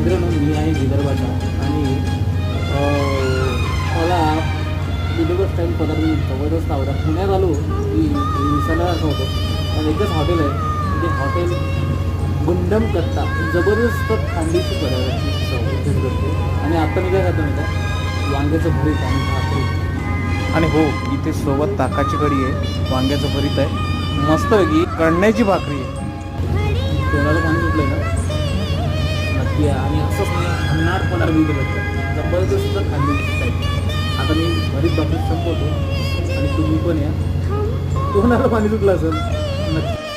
मी आहे विदर्भाचा. आणि मला विदर्भ टाईम पदार्थ जबरदस्त आवडला पुण्यात आलो की विसरला असं होतं. पण एकच हॉटेल आहे ते हॉटेल गुंडम कत्ता जबरदस्त थंडीची पदार्थाची चव करते. आणि आता मी काय खातो नाही का वांग्याचं भरीत आणि भाकरी आणि हो इथे सोबत ताकाची कढी आहे. वांग्याचं भरीत आहे. मस्तपैकी कढण्याची भाकरी आहे. घेतली आहे. आणि असंच मी अन्नार पणार मी भेटतात जबरदस्त खाल्ली आता मी बरीच बाबतीत संपवतो. आणि तुम्ही पण या. तोंडाला पाणी सुटलं असेल. नक्की.